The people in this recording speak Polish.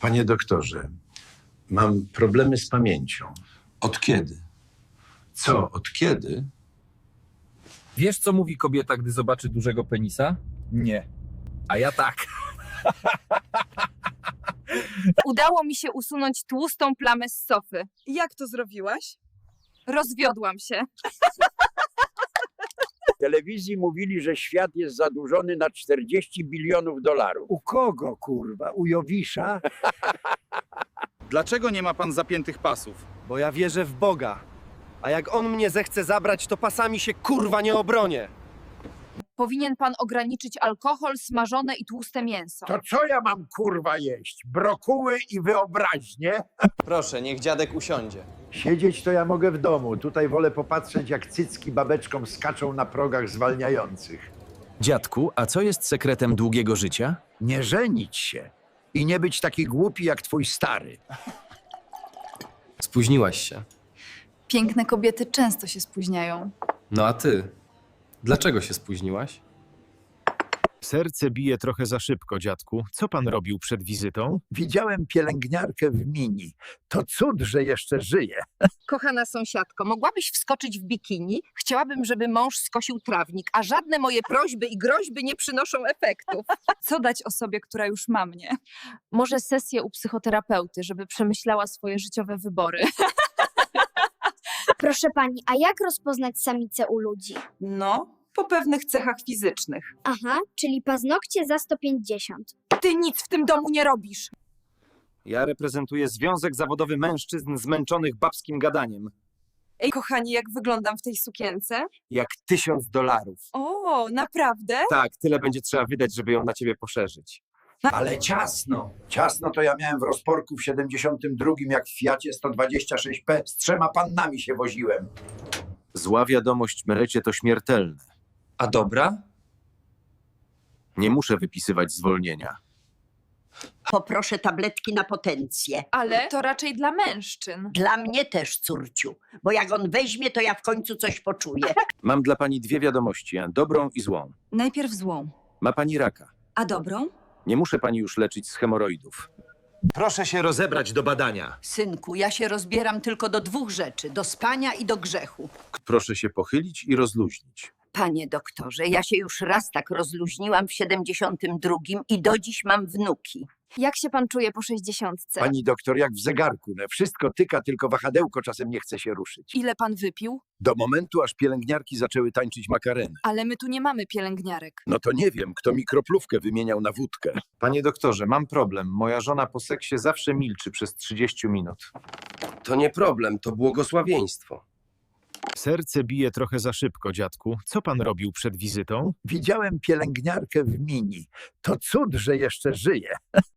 Panie doktorze, mam problemy z pamięcią. Od kiedy? Co, od kiedy? Wiesz, co mówi kobieta, gdy zobaczy dużego penisa? Nie. A ja tak. Udało mi się usunąć tłustą plamę z sofy. Jak to zrobiłaś? Rozwiodłam się. W telewizji mówili, że świat jest zadłużony na 40 bilionów dolarów. U kogo, kurwa? U Jowisza? Dlaczego nie ma pan zapiętych pasów? Bo ja wierzę w Boga. A jak on mnie zechce zabrać, to pasami się kurwa nie obronię. Powinien pan ograniczyć alkohol, smażone i tłuste mięso. To co ja mam kurwa jeść? Brokuły i wyobraźnię? Proszę, niech dziadek usiądzie. Siedzieć to ja mogę w domu. Tutaj wolę popatrzeć, jak cycki babeczkom skaczą na progach zwalniających. Dziadku, a co jest sekretem długiego życia? Nie żenić się i nie być taki głupi jak twój stary. Spóźniłaś się. Piękne kobiety często się spóźniają. No a ty? Dlaczego się spóźniłaś? Serce bije trochę za szybko, dziadku. Co pan robił przed wizytą? Widziałem pielęgniarkę w mini. To cud, że jeszcze żyje. Kochana sąsiadko, mogłabyś wskoczyć w bikini? Chciałabym, żeby mąż skosił trawnik, a żadne moje prośby i groźby nie przynoszą efektów. Co dać osobie, która już ma mnie? Może sesję u psychoterapeuty, żeby przemyślała swoje życiowe wybory. Proszę pani, a jak rozpoznać samicę u ludzi? No, po pewnych cechach fizycznych. Aha, czyli paznokcie za 150. Ty nic w tym domu nie robisz. Ja reprezentuję Związek Zawodowy Mężczyzn Zmęczonych Babskim Gadaniem. Ej, kochani, jak wyglądam w tej sukience? Jak tysiąc dolarów. O, naprawdę? Tak, tyle będzie trzeba wydać, żeby ją na ciebie poszerzyć. Ale ciasno. Ciasno to ja miałem w rozporku w 72, jak w Fiacie 126P z trzema pannami się woziłem. Zła wiadomość merecie to śmiertelne. A dobra? Nie muszę wypisywać zwolnienia. Poproszę tabletki na potencję. Ale to raczej dla mężczyzn. Dla mnie też, córciu, bo jak on weźmie, to ja w końcu coś poczuję. Mam dla pani dwie wiadomości, dobrą i złą. Najpierw złą. Ma pani raka. A dobrą? Nie muszę pani już leczyć z hemoroidów. Proszę się rozebrać do badania. Synku, ja się rozbieram tylko do dwóch rzeczy: do spania i do grzechu. Proszę się pochylić i rozluźnić. Panie doktorze, ja się już raz tak rozluźniłam w 72 i do dziś mam wnuki. Jak się pan czuje po sześćdziesiątce? Pani doktor, jak w zegarku. No, wszystko tyka, tylko wahadełko czasem nie chce się ruszyć. Ile pan wypił? Do momentu, aż pielęgniarki zaczęły tańczyć makareny. Ale my tu nie mamy pielęgniarek. No to nie wiem, kto mikroplówkę wymieniał na wódkę. Panie doktorze, mam problem. Moja żona po seksie zawsze milczy przez 30 minut. To nie problem, to błogosławieństwo. Serce bije trochę za szybko, dziadku. Co pan robił przed wizytą? Widziałem pielęgniarkę w mini. To cud, że jeszcze żyje.